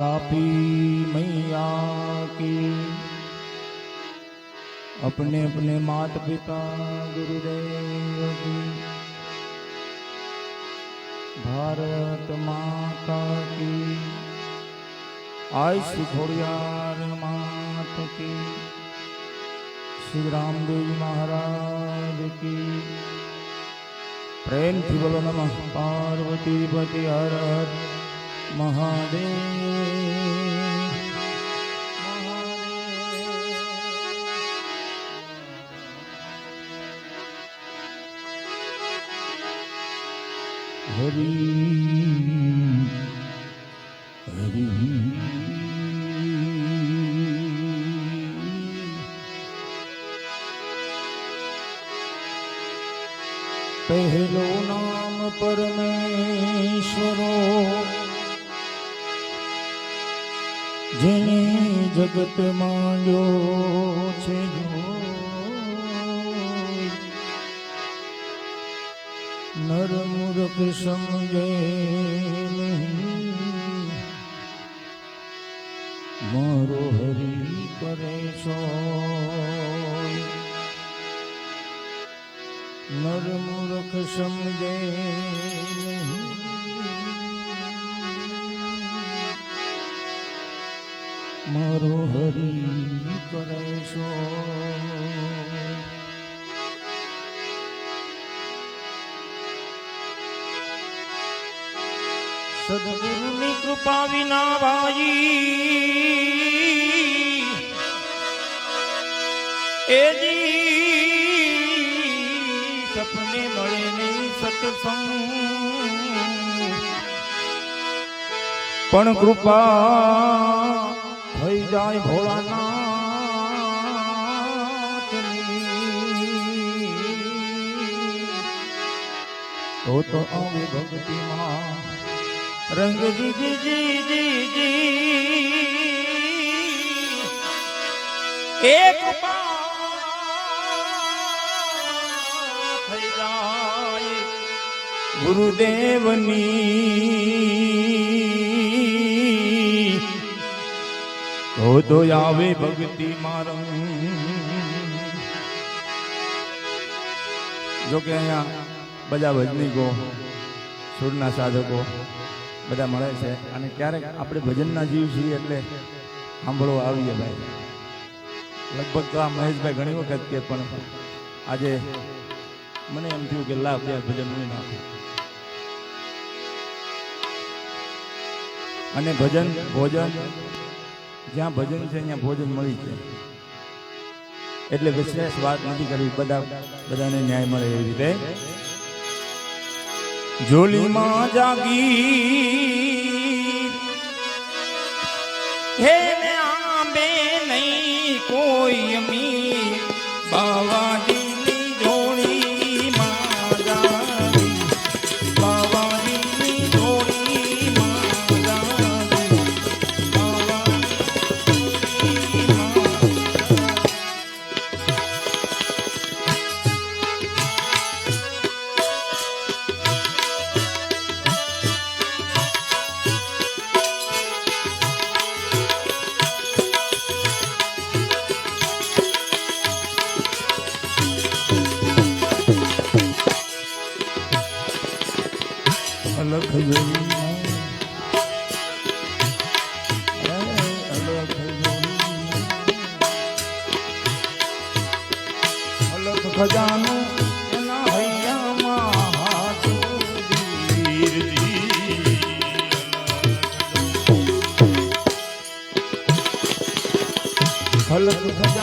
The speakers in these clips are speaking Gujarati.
आपी मैया की। अपने अपने मात पिता गुरुदेव की भारत माता की। आय श्री घोड़ियार मात की। श्री रामदेव महाराज की। प्रेम थी बोलो नमः, पार्वती पति हर हर। મહાદેવ. હરી હરી. પહેલું નામ પરમેશ્વરો. જેને જગત માંડ્યો છે. નર મૂર્ખ સમજે મારો હરી કરે છો નર મૂર્ખ સમજે નહીં મારો હરી કરે છો સદગુરુની કૃપા વિના ભાઈ એજી સપને મળે નહીં સત્સંગ. પણ કૃપા થઈ જાય ભોળાનાથની. તો તો આવે ભક્તિમાં રંગ જી જી જી જી. એક ગુરુદેવની. તો તો આવે ભક્તિ મારો જો કે અહીંયા બધા ભજનીકો સુરના સાધકો બધા મળે છે. અને ક્યારેક આપણે ભજનના જીવ છીએ એટલે સાંભળવા આવીએ ભાઈ. લગભગ તો આ મહેશભાઈ ઘણી વખત કે પણ આજે મને એમ થયું કે લાભ બે ભજન નહીં નાખો. અને ભજન, ભોજન જ્યાં ભજન છે, ત્યાં ભોજન મળી છે. એટલે વિશેષ વાત નથી કરવી. બધા બધાને ન્યાય મળે એવી રીતે. જોલીમાં જાગી હે આંબે નહીં કોઈ અમી બાવાજીની ভালো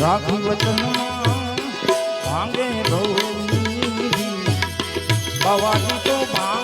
રાખી વચન ભાંગે ભૌમિધિ ભવાની તો ભાંગે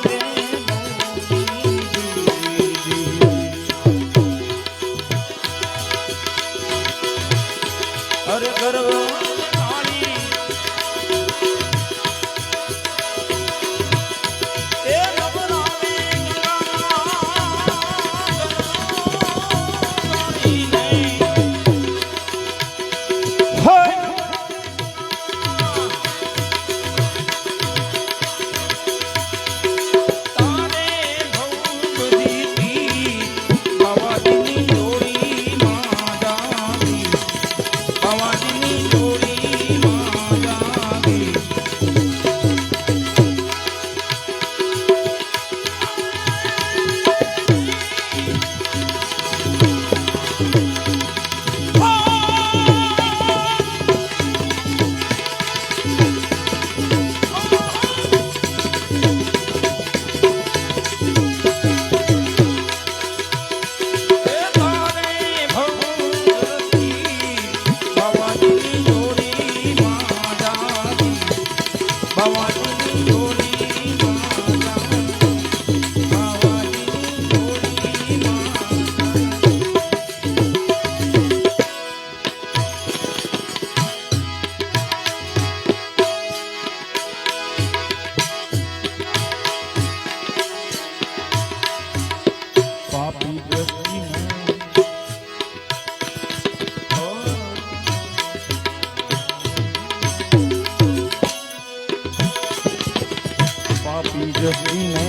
દ્રષ્ટિને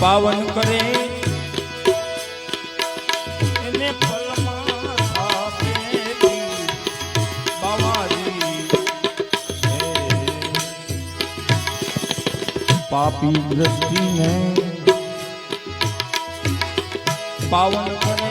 પાવન કરે. એને ફલમાં પાપી દ્રષ્ટિને પાવન કરે.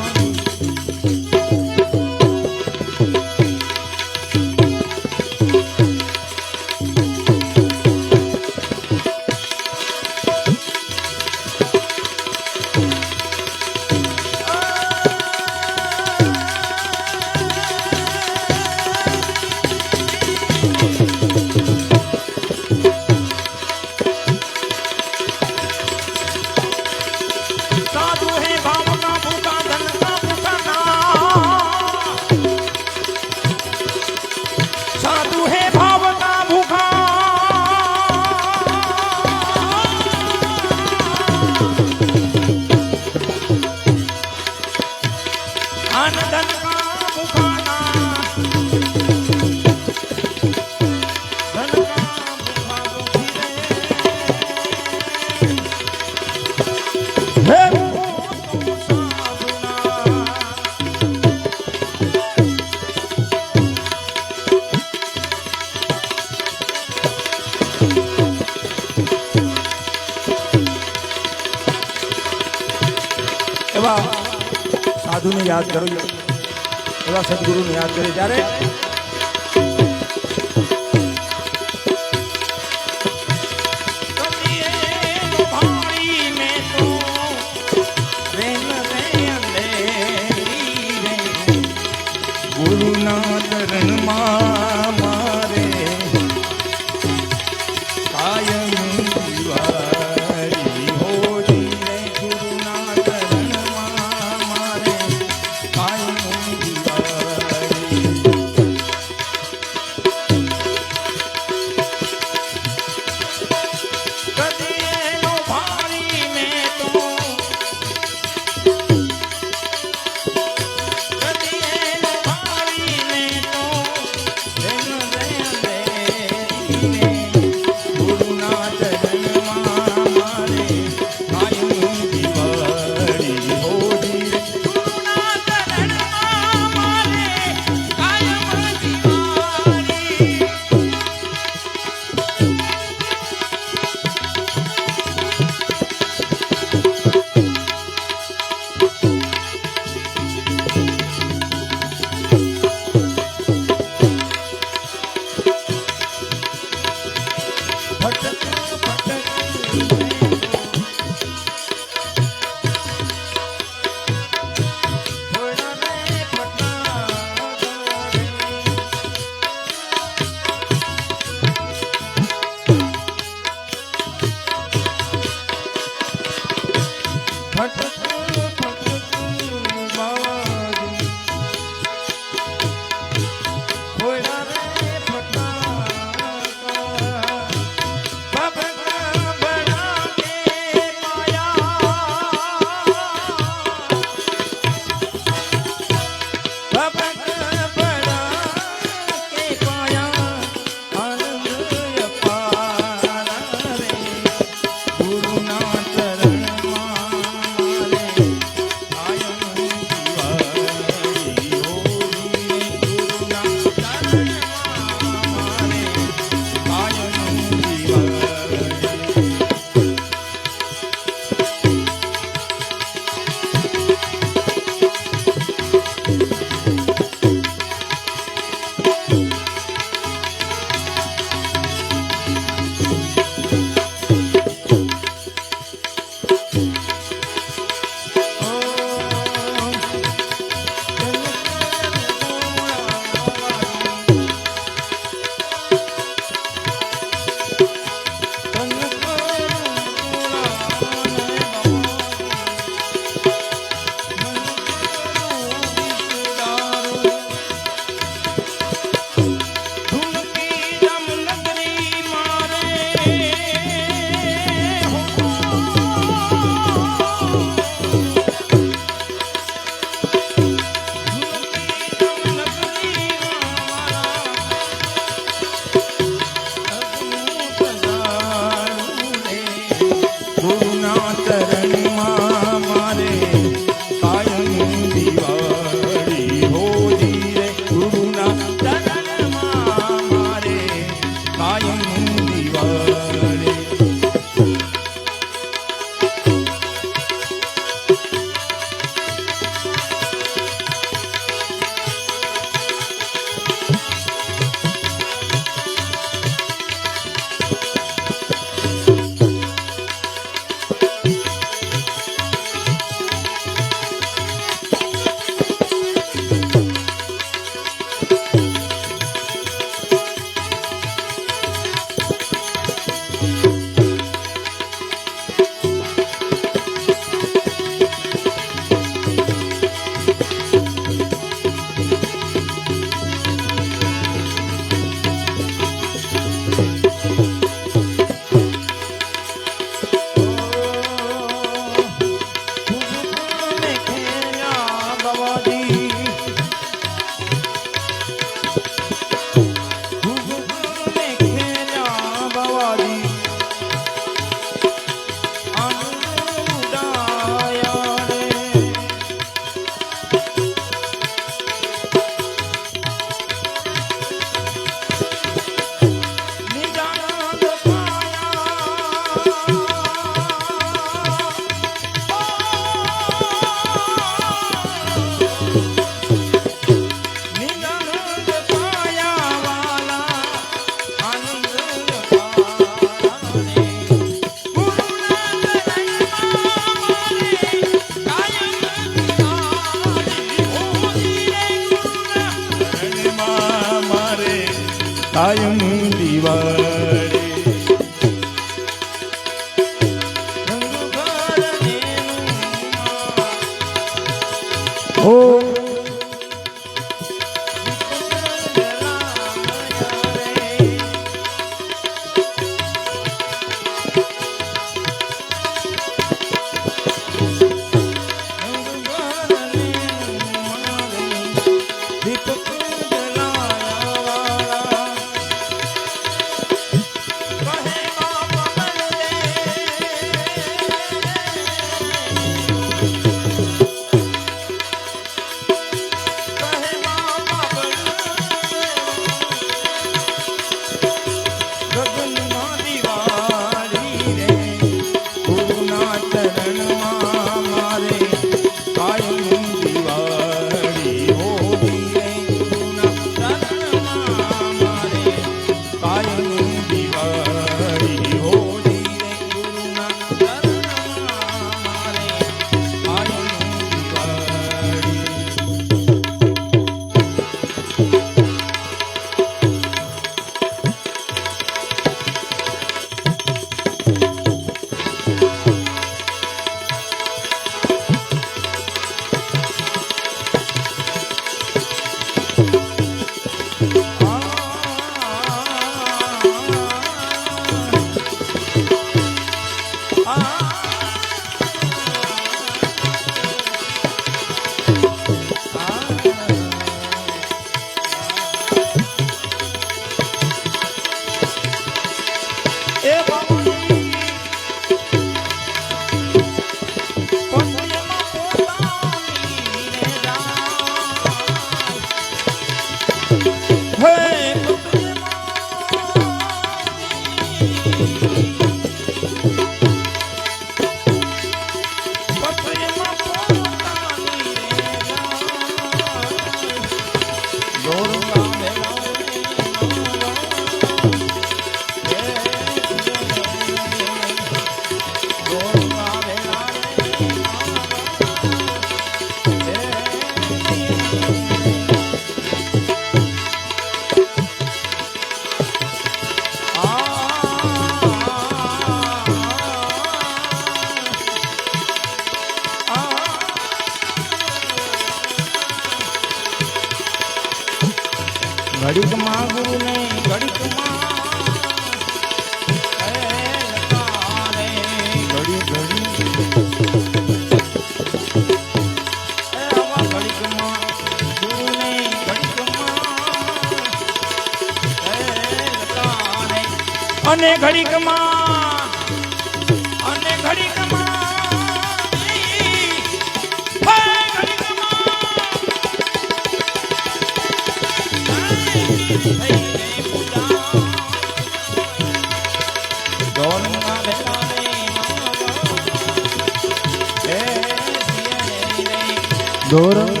દોરંગા